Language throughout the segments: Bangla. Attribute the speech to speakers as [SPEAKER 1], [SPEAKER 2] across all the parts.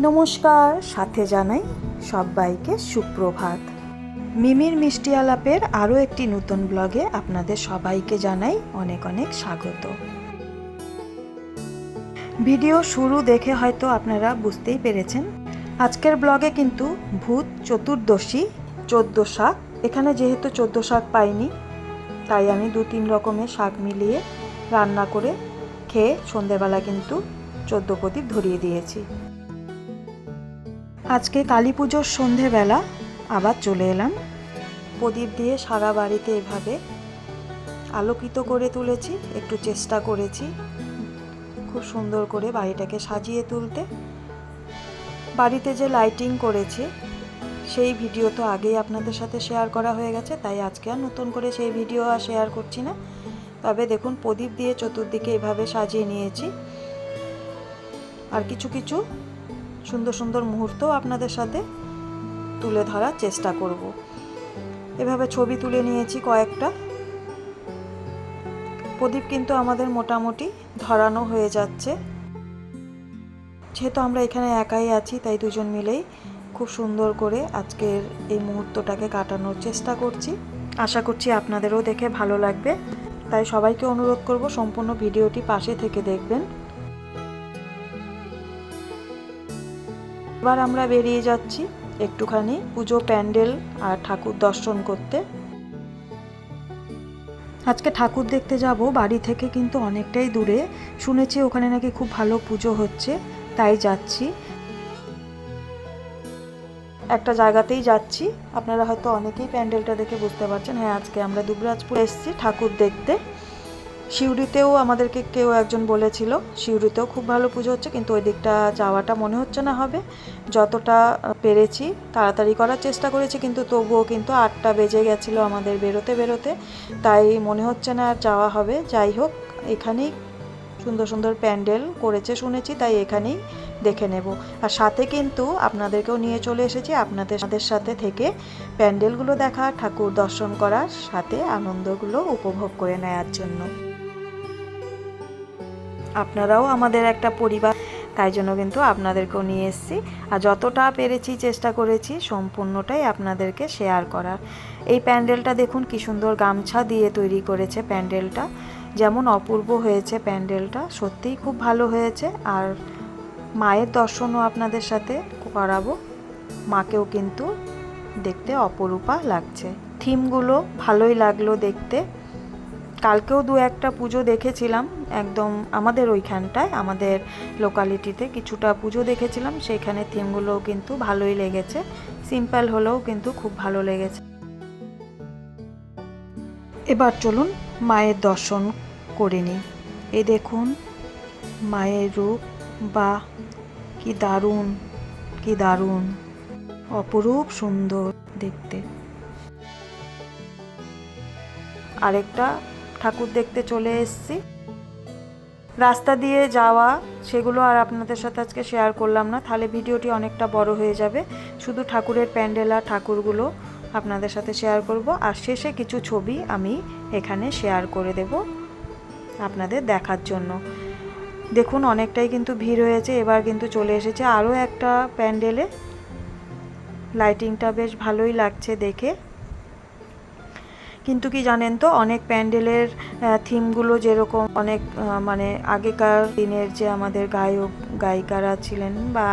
[SPEAKER 1] নমস্কার, সাথে জানাই সবাইকে সুপ্রভাত। মিমির মিষ্টি আলাপের আরও একটি নতুন ব্লগে আপনাদের সবাইকে জানাই অনেক অনেক স্বাগত। ভিডিও শুরু দেখে হয়তো আপনারা বুঝতেই পেরেছেন, আজকের ব্লগে কিন্তু ভূত চতুর্দশী, চোদ্দ শাক। এখানে যেহেতু চোদ্দ শাক পাইনি, তাই আমি দু তিন রকমের শাক মিলিয়ে রান্না করে খেয়ে সন্ধেবেলা কিন্তু চোদ্দ প্রদীপ ধরিয়ে দিয়েছি। আজকে কালী পুজোর সন্ধেবেলা আবার চলে এলাম। প্রদীপ দিয়ে সারা বাড়িতে এভাবে আলোকিত করে তুলেছি, একটু চেষ্টা করেছি খুব সুন্দর করে বাড়িটাকে সাজিয়ে তুলতে। বাড়িতে যে লাইটিং করেছে, সেই ভিডিও তো আগেই আপনাদের সাথে শেয়ার করা হয়ে গেছে, তাই আজকে আর নতুন করে সেই ভিডিও আর শেয়ার করছি না। তবে দেখুন, প্রদীপ দিয়ে চতুর্দিকে এভাবে সাজিয়ে নিয়েছি। আর কিছু কিছু সুন্দর সুন্দর মুহূর্তও আপনাদের সাথে তুলে ধরার চেষ্টা করব। এভাবে ছবি তুলে নিয়েছি কয়েকটা। প্রদীপ কিন্তু আমাদের মোটামুটি ধরানো হয়ে যাচ্ছে। যেহেতু আমরা এখানে একাই আছি, তাই দুজন মিলেই খুব সুন্দর করে আজকের এই মুহূর্তটাকে কাটানোর চেষ্টা করছি। আশা করছি আপনাদেরও দেখে ভালো লাগবে। তাই সবাইকে অনুরোধ করব সম্পূর্ণ ভিডিওটি পাশে থেকে দেখবেন। এবার আমরা বেরিয়ে যাচ্ছি একটুখানি পুজো প্যান্ডেল আর ঠাকুর দর্শন করতে। আজকে ঠাকুর দেখতে যাব, বাড়ি থেকে কিন্তু অনেকটাই দূরে। শুনেছি ওখানে নাকি খুব ভালো পুজো হচ্ছে, তাই যাচ্ছি। একটা জায়গাতেই যাচ্ছি। আপনারা হয়তো অনেকেই প্যান্ডেলটা দেখে বুঝতে পারছেন হ্যাঁ আজকে আমরা দুবরাজপুর এসেছি ঠাকুর দেখতে। সিউড়িতেও আমাদেরকে কেউ একজন বলেছিল, সিউড়িতেও খুব ভালো পুজো হচ্ছে, কিন্তু ওই দিকটা যাওয়াটা মনে হচ্ছে না হবে। যতটা পেরেছি, তাড়াতাড়ি করার চেষ্টা করেছি, কিন্তু তবুও কিন্তু আটটা বেজে গেছিল আমাদের বেরোতে বেরোতে। তাই মনে হচ্ছে না আর যাওয়া হবে। যাই হোক, এখানেই সুন্দর সুন্দর প্যান্ডেল করেছে শুনেছি, তাই এখানেই দেখে নেব। আর সাথে কিন্তু আপনাদেরকেও নিয়ে চলে এসেছি, আপনাদের সাথে থেকে প্যান্ডেলগুলো দেখা, ঠাকুর দর্শন করার সাথে আনন্দগুলো উপভোগ করে নেওয়ার জন্য। আপনারাও আমাদের একটা পরিবার, তাই জন্য কিন্তু আপনাদেরকেও নিয়ে এসেছি। আর যতটা পেরেছি, চেষ্টা করেছি, সম্পূর্ণটাই আপনাদেরকে শেয়ার করার। এই প্যান্ডেলটা দেখুন, কি সুন্দর গামছা দিয়ে তৈরি করেছে প্যান্ডেলটা। যেমন অপূর্ব হয়েছে প্যান্ডেলটা, সত্যিই খুব ভালো হয়েছে। আর মায়ের দর্শনও আপনাদের সাথে করাবো। মাকেও কিন্তু দেখতে অপরূপা লাগছে। থিমগুলো ভালোই লাগল দেখতে। কালকেও দু একটা পুজো দেখেছিলাম, একদম আমাদের ওইখানটায়, আমাদের লোকালিটিতে কিছুটা পুজো দেখেছিলাম সেইখানে থিমগুলোও কিন্তু ভালোই লেগেছে সিম্পল হলেও কিন্তু খুব ভালো লেগেছে। এবার চলুন মায়ের দর্শন করে নিই। এ দেখুন মায়ের রূপ, বা কি দারুণ কি দারুণ, অপরূপ সুন্দর দেখতে। আরেকটা ঠাকুর দেখতে চলে এসেছি। রাস্তা দিয়ে যাওয়া, সেগুলো আর আপনাদের সাথে আজকে শেয়ার করলাম না। তাহলে ভিডিওটি অনেকটা বড় হয়ে যাবে। শুধু ঠাকুরের প্যান্ডেল আর ঠাকুরগুলো আপনাদের সাথে শেয়ার করব। আর শেষে কিছু ছবি আমি এখানে শেয়ার করে দেব আপনাদের দেখার জন্য। দেখুন, অনেকটাই কিন্তু ভিড় হয়েছে, এবার কিন্তু চলে এসেছে। আরও একটা প্যান্ডেলে। লাইটিংটা বেশ ভালোই লাগছে দেখে। কিন্তু কি জানেন তো, অনেক প্যান্ডেলের থিমগুলো যেরকম অনেক মানে আগেকার দিনের যে আমাদের গায়ক, গায়িকারা ছিলেন বা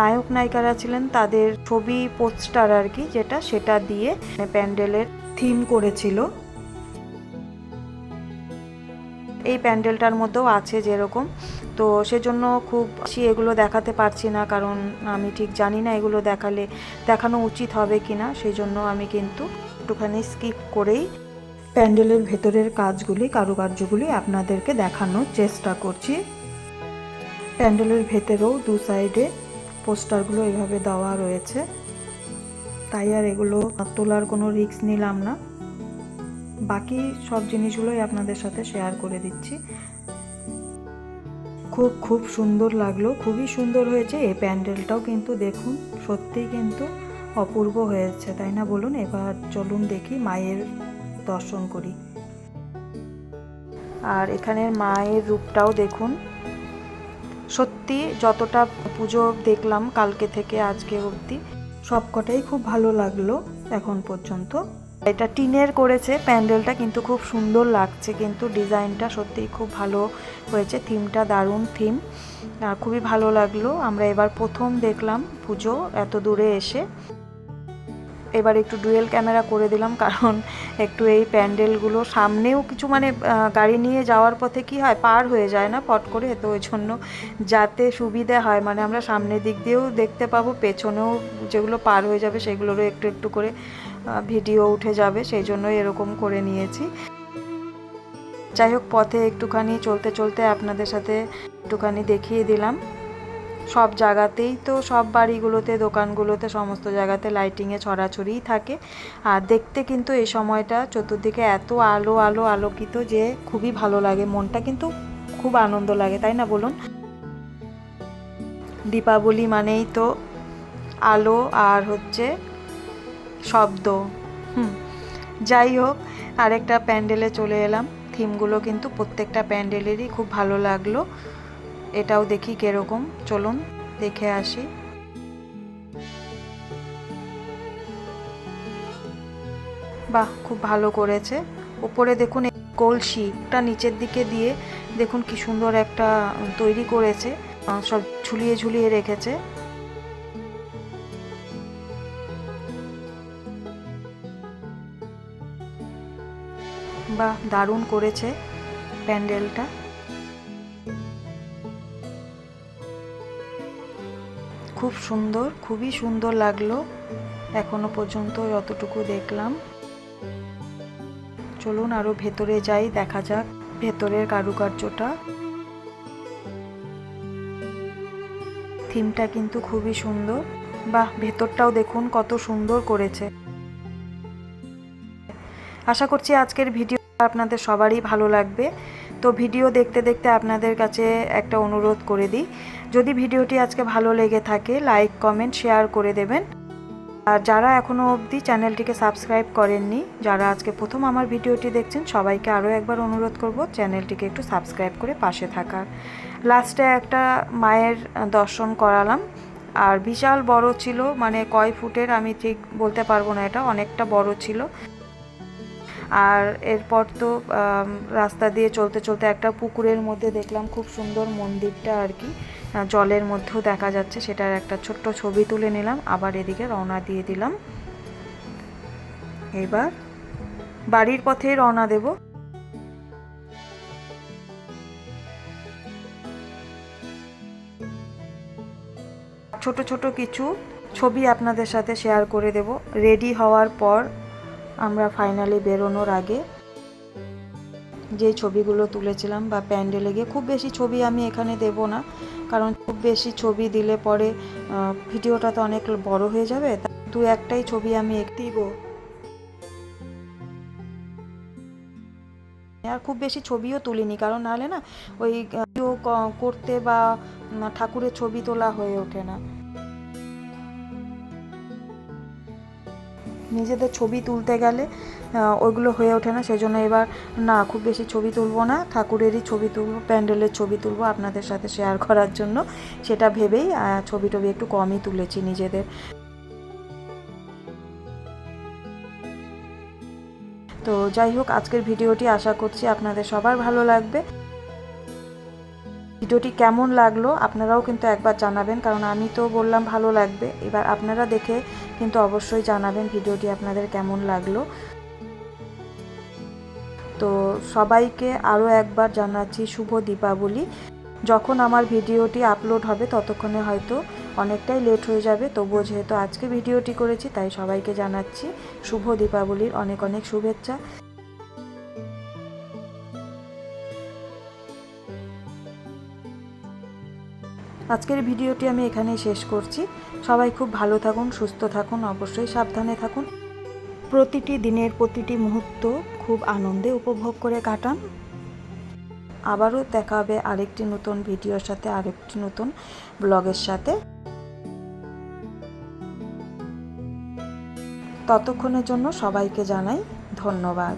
[SPEAKER 1] নায়ক, নায়িকারা ছিলেন, তাদের ছবি পোস্টার আর কি যেটা, সেটা দিয়ে প্যান্ডেলের থিম করেছিল। এই প্যান্ডেলটার মধ্যেও আছে যেরকম, তো সেজন্য খুব বেশি এগুলো দেখাতে পারছি না, কারণ আমি ঠিক জানি না এগুলো দেখালে, দেখানো উচিত হবে কি না সেই জন্য আমি কিন্তু একটুখানি স্কিপ করেই প্যান্ডেলের ভেতরের কাজগুলি, কারুকার্যগুলি আপনাদেরকে দেখানোর চেষ্টা করছি। প্যান্ডেলের ভেতরেও দু সাইডে পোস্টারগুলো এভাবে দেওয়া রয়েছে। তাই আর এগুলো তোলার কোনো রিস্ক নিলাম না। বাকি সব জিনিসগুলোই আপনাদের সাথে শেয়ার করে দিচ্ছি। খুব খুব সুন্দর লাগল, খুবই সুন্দর হয়েছে। এই প্যান্ডেলটাও কিন্তু দেখুন, সত্যিই কিন্তু অপূর্ব হয়েছে, তাই না? বলুন, এবার চলুন দেখি মায়ের দর্শন করি। আর এখানের মায়ের রূপটাও দেখুন। সত্যি, যতটা পুজো দেখলাম কালকে থেকে আজকে অবধি, সবকটাই খুব ভালো লাগল এখন পর্যন্ত। এটা টিনের করেছে, প্যান্ডেলটা কিন্তু খুব সুন্দর লাগছে, কিন্তু ডিজাইনটা সত্যিই খুব ভালো হয়েছে, থিমটা দারুণ থিম। খুবই ভালো লাগল, আমরা এবার প্রথম দেখলাম পুজো এত দূরে এসে। এবার একটু ডুয়েল ক্যামেরা করে দিলাম, কারণ একটু এই প্যান্ডেলগুলো সামনেও কিছু মানে গাড়ি নিয়ে যাওয়ার পথে কি হয়, পার হয়ে যায় না পট করে, তো ওই জন্য যাতে সুবিধা হয় মানে আমরা সামনের দিক দিয়েও দেখতে পাবো, পেছনেও যেগুলো পার হয়ে যাবে সেগুলোরও একটু একটু করে ভিডিও উঠে যাবে, সেই জন্য এরকম করে নিয়েছি। যাই হোক, পথে একটুখানি চলতে চলতে আপনাদের সাথে একটুখানি দেখিয়ে দিলাম। সব জায়গাতেই তো, সব বাড়িগুলোতে, দোকানগুলোতে, সমস্ত জায়গাতে লাইটিংয়ে ছড়াছড়িই থাকে। আর দেখতে কিন্তু এই সময়টা চতুর্দিকে এত আলো আলো, আলোকিত যে খুবই ভালো লাগে। মনটা কিন্তু খুব আনন্দ লাগে, তাই না বলুন? দীপাবলি মানেই তো আলো আর হচ্ছে শব্দ। হুম, যাই হোক, আরেকটা প্যান্ডেলে চলে এলাম। থিমগুলো কিন্তু প্রত্যেকটা প্যান্ডেলেরই খুব ভালো লাগল। এটাও দেখি কীরকম। চলুন, দেখে আসি। বাহ, খুব ভালো করেছে। উপরে দেখুন কলসিটা নিচের দিকে দিয়ে দেখুন কি সুন্দর একটা তৈরি করেছে। সব ঝুলিয়ে ঝুলিয়ে রেখেছে। বাহ, দারুণ করেছে প্যান্ডেলটা। খুব সুন্দর, খুবই সুন্দর লাগল। এখনও পর্যন্ত যতটুকু দেখলাম। চলুন আরও ভেতরে যাই, দেখা যাক ভেতরের কারুকার্যটা। থিমটা কিন্তু খুবই সুন্দর। বাহ, ভেতরটাও দেখুন কত সুন্দর করেছে। আশা করছি আজকের ভিডিও আপনাদের সবারই ভালো লাগবে। তো ভিডিও দেখতে দেখতে আপনাদের কাছে একটা অনুরোধ করে দিই। যদি ভিডিওটি আজকে ভালো লেগে থাকে লাইক কমেন্ট শেয়ার করে দেবেন। আর যারা এখনও অবধি চ্যানেলটিকে সাবস্ক্রাইব করেননি, যারা আজকে প্রথম আমার ভিডিওটি দেখছেন, সবাইকে আরও একবার অনুরোধ করব চ্যানেলটিকে একটু সাবস্ক্রাইব করে পাশে থাকার। লাস্টে একটা মায়ের দর্শন করালাম। আর বিশাল বড় ছিল মানে কয় ফুটের, আমি ঠিক বলতে পারব না এটা, অনেকটা বড় ছিল। আর এরপর তো রাস্তা দিয়ে চলতে চলতে একটা পুকুরের মধ্যে দেখলাম, খুব সুন্দর মন্দিরটা আর কি। জলের মধ্যেও দেখা যাচ্ছে, সেটার একটা ছোট্ট ছবি তুলে নিলাম। আবার এদিকে রওনা দিয়ে দিলাম। এবার বাড়ির পথেই রওনা দেব। ছোট ছোট কিছু ছবি আপনাদের সাথে শেয়ার করে দেব। রেডি হওয়ার পর আমরা ফাইনালি বেরোনোর আগে যে ছবিগুলো তুলেছিলাম বা প্যান্ডেলে গিয়ে, খুব বেশি ছবি আমি এখানে দেব না। কারণ খুব বেশি ছবি দিলে পরে ভিডিওটা তো অনেক বড় হয়ে যাবে। দু একটাই ছবি আমি দিব। আর খুব বেশি ছবিও তুলিনি, কারণ নাহলে না ওই করতে বা ঠাকুরের ছবি তোলা হয়ে ওঠে না। নিজেদের ছবি তুলতে গেলে ওইগুলো হয়ে ওঠে না। সেজন্য এবার, না, খুব বেশি ছবি তুলবো না। ঠাকুরেরই ছবি তুলবো, প্যান্ডেলের ছবি তুলবো আপনাদের সাথে শেয়ার করার জন্য। সেটা ভেবেই ছবি টবি একটু কমই তুলেছি নিজেদের। তো যাই হোক, আজকের ভিডিওটি আশা করছি আপনাদের সবার ভালো লাগবে। ভিডিওটি কেমন লাগল আপনারাও কিন্তু একবার জানাবেন, কারণ আমি তো বললাম ভালো লাগবে। এবার আপনারা দেখে কিন্তু অবশ্যই জানাবেন ভিডিওটি আপনাদের কেমন লাগল। তো সবাইকে আরও একবার জানাচ্ছি শুভ দীপাবলি। যখন আমার ভিডিওটি আপলোড হবে ততক্ষণে হয়তো অনেকটাই লেট হয়ে যাবে, তবুও যেহেতু আজকে ভিডিওটি করেছি, তাই সবাইকে জানাচ্ছি শুভ দীপাবলির অনেক অনেক শুভেচ্ছা। আজকের ভিডিওটি আমি এখানেই শেষ করছি। সবাই খুব ভালো থাকুন, সুস্থ থাকুন, অবশ্যই সাবধানে থাকুন। প্রতিটি দিনের প্রতিটি মুহূর্ত খুব আনন্দে উপভোগ করে কাটান। আবারও দেখা হবে আরেকটি নতুন ভিডিওর সাথে, আরেকটি নতুন ব্লগের সাথে। ততক্ষণের জন্য সবাইকে জানাই ধন্যবাদ।